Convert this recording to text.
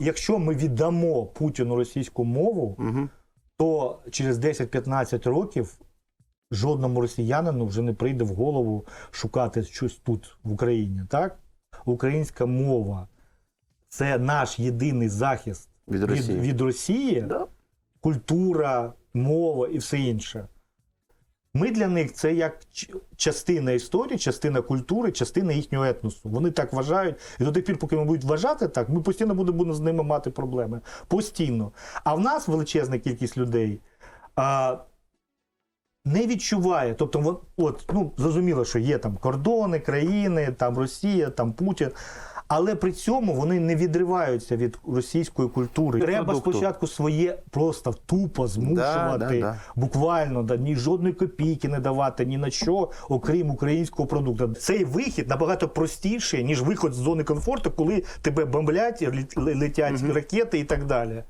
якщо ми віддамо Путіну російську мову, Угу. то через 10-15 років жодному росіянину вже не прийде в голову шукати щось тут, в Україні. Так? Українська мова це наш єдиний захист Від Росії. від, від Росії, Да. культура, мова і все інше. Ми для них це як частина історії, частина культури, частина їхнього етносу. Вони так вважають. І до тих пір, поки ми будуть вважати так, ми постійно будемо з ними мати проблеми. Постійно. А в нас величезна кількість людей а, не відчуває. Тобто, от, ну, зрозуміло, що є там кордони, країни, там Росія, там Путін. Але при цьому вони не відриваються від російської культури. Треба продукту. спочатку своє просто тупо змушувати, Да, да, да. буквально да, ні жодної копійки не давати ні на що, окрім українського продукту. Цей вихід набагато простіший, ніж виход з зони комфорту, коли тебе бомблять, летять угу. ракети і так далі.